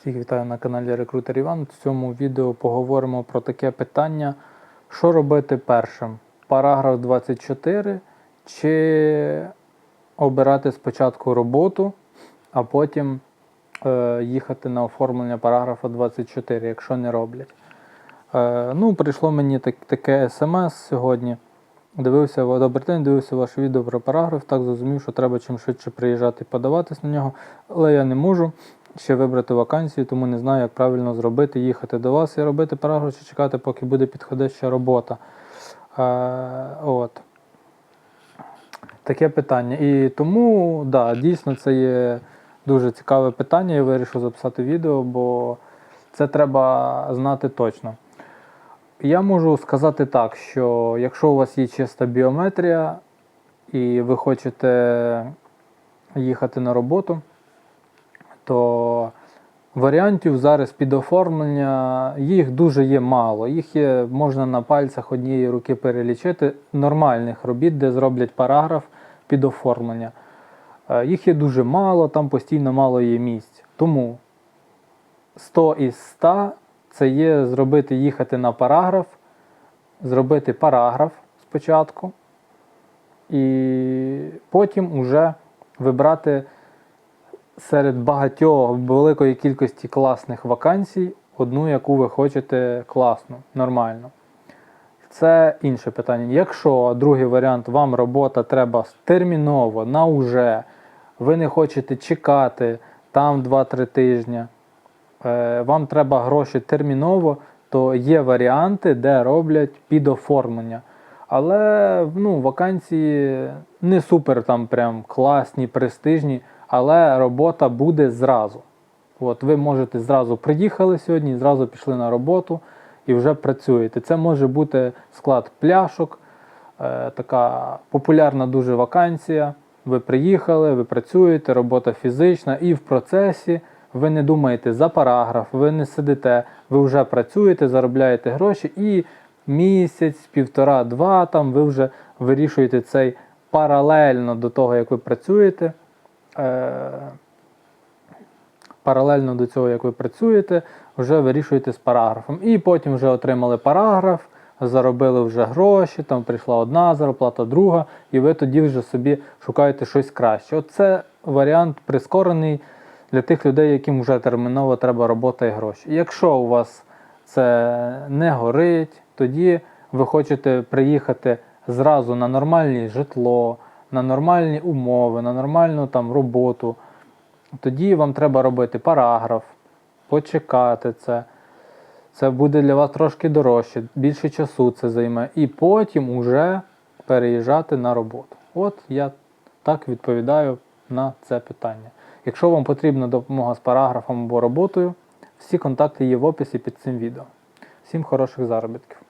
Всіх вітаю на каналі Рекрутер Іван. В цьому відео поговоримо про таке питання, що робити першим? Параграф 24 чи обирати спочатку роботу, а потім е, їхати на оформлення параграфа 24, якщо не роблять. Е, ну, прийшло мені так, таке смс сьогодні. Дивився добрий день, дивився ваше відео про параграф, так зрозумів, що треба чим швидше приїжджати і подаватись на нього, але я не можу ще вибрати вакансію, тому не знаю, як правильно зробити, їхати до вас і робити параграф, чи чекати, поки буде підходяща робота. Е, от. Таке питання. І тому, да, дійсно, це є дуже цікаве питання. Я вирішив записати відео, бо це треба знати точно. Я можу сказати так, що якщо у вас є чиста біометрія і ви хочете їхати на роботу, то варіантів зараз під оформлення їх дуже є мало. Їх є, можна на пальцях однієї руки перелічити нормальних робіт, де зроблять параграф під оформлення. Е, Їх є дуже мало, там постійно мало є місць. Тому 100 із 100 це є зробити їхати на параграф, зробити параграф спочатку, і потім уже вибрати серед багатьох великої кількості класних вакансій одну, яку ви хочете класну, нормально. Це інше питання. Якщо другий варіант, вам робота треба терміново, на уже, ви не хочете чекати там 2-3 тижні, е, вам треба гроші терміново, то є варіанти, де роблять під оформлення. Але ну, вакансії не супер там прям класні, престижні, але робота буде зразу. От ви можете зразу приїхали сьогодні, зразу пішли на роботу і вже працюєте. Це може бути склад пляшок, е, така популярна дуже вакансія. Ви приїхали, ви працюєте, робота фізична, і в процесі ви не думаєте за параграф, ви не сидите, ви вже працюєте, заробляєте гроші, і місяць, півтора-два там ви вже вирішуєте цей паралельно до того, як ви працюєте. Е, паралельно до цього, як ви працюєте, вже вирішуєте з параграфом. І потім вже отримали параграф, заробили вже гроші, там прийшла одна зарплата, друга, і ви тоді вже собі шукаєте щось краще. Оце варіант прискорений для тих людей, яким вже терміново треба робота і гроші. Якщо у вас це не горить, тоді ви хочете приїхати зразу на нормальне житло, на нормальні умови, на нормальну там роботу. Тоді вам треба робити параграф, почекати це. Це буде для вас трошки дорожче, більше часу це займе. І потім уже переїжджати на роботу. От я так відповідаю на це питання. Якщо вам потрібна допомога з параграфом або роботою, всі контакти є в описі під цим відео. Всім хороших заробітків!